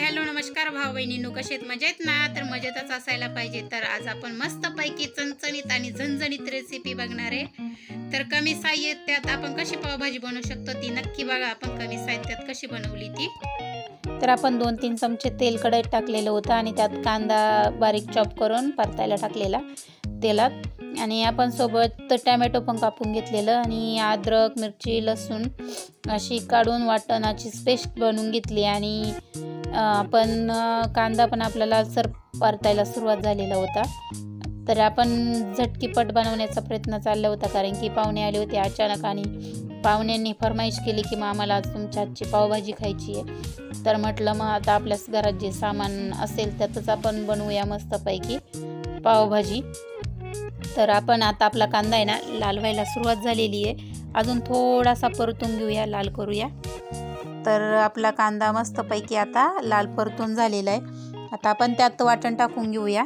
Hello नमस्कार भाऊ बहिणींनो कसे आहेत? मजेत ना? तर मजेतच असायला पाहिजे. तर आज आपण मस्तपैकी चणचणीत आणि झणझणीत रेसिपी बघणार आहे. तर कमी साहित्यात आपण कशी पावभाजी बनवू शकतो ती नक्की बघा. आपण कमी साहित्यात कशी बनवली ती? तर आपण दोन तीन चमचे तेल कढईत टाकलेलं होतं आणि त्यात कांदा बारीक चॉप करून परतायला टाकलेला तेलात. आणि आपण सोबत टॅमॅटो पण कापून घेतलेलं आणि अद्रक मिरची लसूण अशी काढून वाटणाची पेस्ट बनवून घेतली आणि पण आपण कांदा पण आपल्याला सर परतायला सुरुवात झालेला होता. तर आपण झटकीपट बनवण्याचा प्रयत्न चालला होता कारण की पाहुणे आले होते अचानक आणि पाहुण्यांनी फरमाईश केली की मग आम्हाला आज तुमच्या हातची पावभाजी खायची आहे. तर म्हटलं मग आता आपल्याच घरात जे सामान असेल त्यातच आपण बनवूया मस्तपैकी पावभाजी. तर आपण आता आपला कांदा आहे ना लाल व्हायला सुरुवात झालेली आहे. अजून थोडासा परतून घेऊया लाल करूया. तर आपला कांदा मस्तपैकी आता लाल परतून झालेला आहे. आता आपण त्यात वाटण टाकून घेऊया.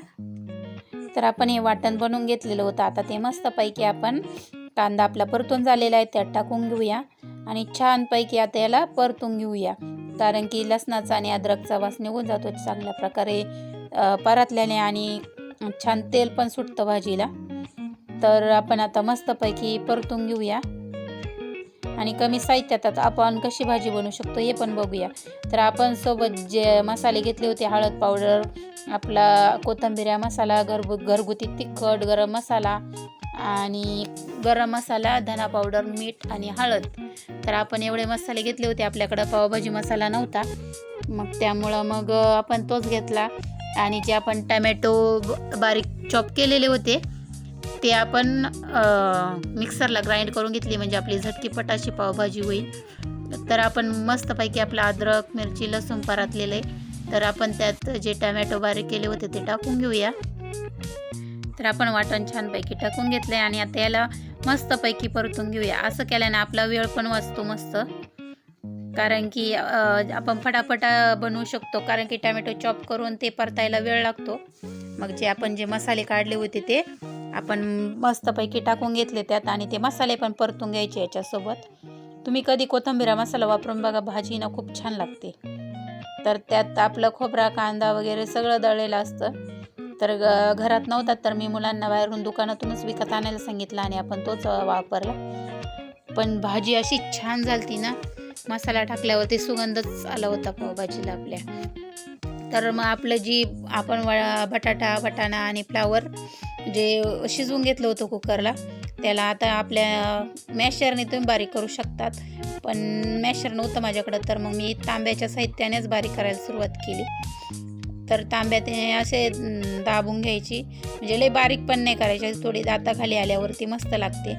तर आपण हे वाटण बनवून घेतलेलं होतं. आता ते मस्तपैकी आपण कांदा आपला परतून झालेला आहे त्यात टाकून घेऊया. आणि छानपैकी आता याला परतून घेऊया. कारण की लसणाचा आणि अद्रकचा वास निघून जातो चांगल्या प्रकारे परातल्याने परतल्याने आणि छान तेल पण सुटतं भाजीला. तर आपण आता मस्तपैकी परतून घेऊया. आणि कमी साहित्यात आपण कशी भाजी बनवू शकतो हे पण बघूया. तर आपण सोबत जे मसाले घेतले होते हळद पावडर आपला कोथंबिऱ्या मसाला घरगु घरगुती तिखट गरम मसाला आणि गरम मसाला धना पावडर मीठ आणि हळद. तर आपण एवढे मसाले घेतले होते आपल्याकडं पावभाजी मसाला नव्हता. मग त्यामुळं मग आपण तोच घेतला आणि जे आपण टमॅटो ब- बारीक चॉप केलेले होते ते आपण मिक्सरला ग्राइंड करून घेतली म्हणजे आपली झटकीपट अशी पावभाजी होईल. तर आपण मस्तपैकी आपलं अद्रक मिरची लसूण परातलेलं आहे. तर आपण त्यात जे टमॅटो बारीक केले होते ते टाकून घेऊया. तर आपण वाटण छानपैकी टाकून घेतलं आहे आणि आता याला मस्तपैकी परतून घेऊया. असं केल्याने आपला वेळ पण वाचतो मस्त. कारण की आपण फटाफट बनवू शकतो. कारण की टॅमॅटो चॉप करून ते परतायला वेळ लागतो. मग जे आपण जे मसाले काढले होते ते आपण मस्तपैकी टाकून घेतले त्यात आणि ते मसाले पण परतून घ्यायचे याच्यासोबत. तुम्ही कधी कोथिंबिरा मसाला वापरून बघा भाजी ना खूप छान लागते. तर त्यात आपलं खोबरा कांदा वगैरे सगळं दळलेलं असतं. तर ग- घरात नव्हतात तर मी मुलांना बाहेरून दुकानातूनच विकत आणायला सांगितलं आणि आपण तोच वापरला. पण भाजी अशी छान झालती ना मसाला टाकल्यावरती सुगंधच आला होता पावभाजीला आपल्या. तर मग आपलं जी आपण बटाटा वटाणा आणि फ्लावर जे शिजवून घेतलं होतं कुकरला त्याला आता आपल्या मॅशरने तुम्ही बारीक करू शकतात. पण मॅशर नव्हतं माझ्याकडं तर मग मी तांब्याच्या साहित्यानेच बारीक करायला सुरुवात केली. तर तांब्यात असे दाबून घ्यायची. म्हणजे लई बारीक पण नाही करायची थोडी दाताखाली आल्यावरती मस्त लागते.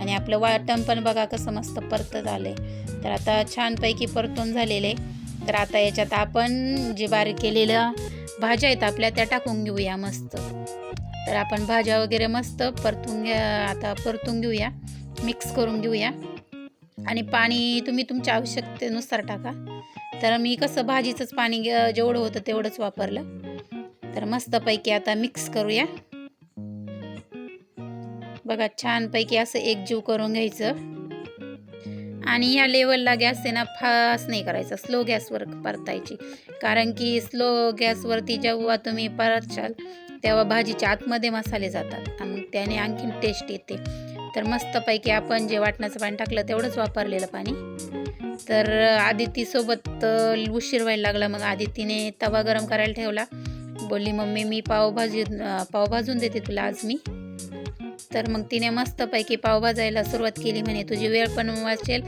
आणि आपलं वाटण पण बघा कसं मस्त परतत आलं आहे तर आता छानपैकी परतून झालेले. तर आता याच्यात आपण जे बारीक केलेल्या भाज्या आहेत आपल्या त्या टाकून घेऊया मस्त. तर आपण भाज्या वगैरे मस्त परतून घ्या आता परतून घेऊया मिक्स करून घेऊया. आणि पाणी तुम्ही तुमच्या आवश्यकतेनुसार टाका. तर मी कसं भाजीचंच पाणी जेवढं होतं तेवढंच वापरलं. तर मस्तपैकी आता मिक्स करूया. बघा छानपैकी असं एकजीव करून घ्यायचं. आणि या लेवलला गॅस आहे ना फास्ट नाही करायचा स्लो गॅसवर परतायची. कारण की स्लो गॅसवरती जेव्हा तुम्ही परतशाल तेव्हा भाजीच्या आतमध्ये मसाले जातात आणि मग त्याने आणखीन टेस्ट येते. तर मस्तपैकी आपण जे वाटणाचं पाणी टाकलं तेवढंच वापरलेलं पाणी. तर आदितीसोबत उशीर व्हायला लागला. मग आदितीने तवा गरम करायला ठेवला. बोलली मम्मी मी पावभाजी पाव भाजून देते तुला आज मी. तर मग तिने मस्तपैकी पाव भाजायला सुरुवात केली म्हणे. तुझी वेळ पण वाचेल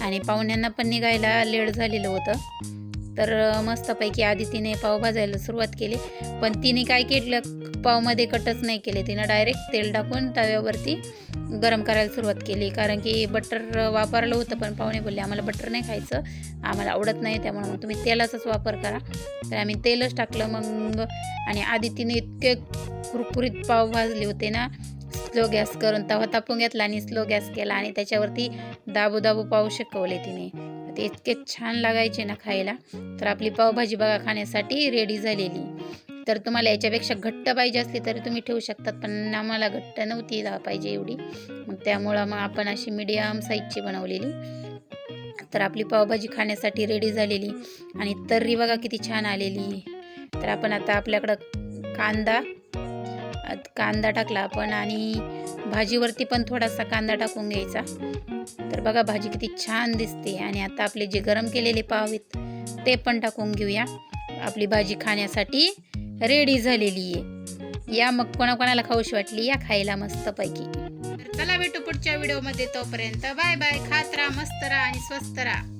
आणि पाहुण्यांना पण निघायला लेट झालेलं होतं. तर मस्तपैकी आधी तिने पाव भाजायला सुरुवात केली. पण तिने काय केलं पावमध्ये कटच नाही केले. तिनं डायरेक्ट तेल टाकून तव्यावरती गरम करायला सुरुवात केली. कारण की बटर वापरलं होतं पण पाहुणे बोलले आम्हाला बटर नाही खायचं. आम्हाला आवडत नाही. त्यामुळे मग तुम्ही तेलाचाच वापर करा. तर आम्ही तेलच टाकलं मग. आणि आधी तिने इतके कुरकुरीत पाव भाजले होते ना. स्लो गॅस करून तवा तापून घेतला आणि स्लो गॅस केला. आणि त्याच्यावरती दाबू दाबू पाव शिकवले तिने. ते इतके छान लागायचे ना खायला. तर आपली पावभाजी बघा खाण्यासाठी रेडी झालेली. तर तुम्हाला याच्यापेक्षा घट्ट पाहिजे असली तरी तुम्ही ठेवू शकतात पण आम्हाला घट्ट नव्हती पाहिजे एवढी. मग त्यामुळं मग आपण अशी मीडियम साईजची बनवलेली. तर आपली पावभाजी खाण्यासाठी रेडी झालेली. आणि तर्री बघा किती छान आलेली. तर आपण आता आपल्याकडं कांदा कांदा टाकला आपण आणि भाजीवरती पण थोडासा कांदा टाकून घ्यायचा. तर बघा भाजी किती छान दिसते. आणि आता आपले जे गरम केलेले पाव आहेत ते पण टाकून घेऊया. आपली भाजी खाण्यासाठी रेडी झालेली आहे. या मग कोणाकोणाला खाऊशी वाटली या खायला मस्तपैकी. तर चला भेटू पुढच्या व्हिडिओमध्ये तोपर्यंत बाय बाय खात राहा मस्त राहा आणि स्वस्त राहा.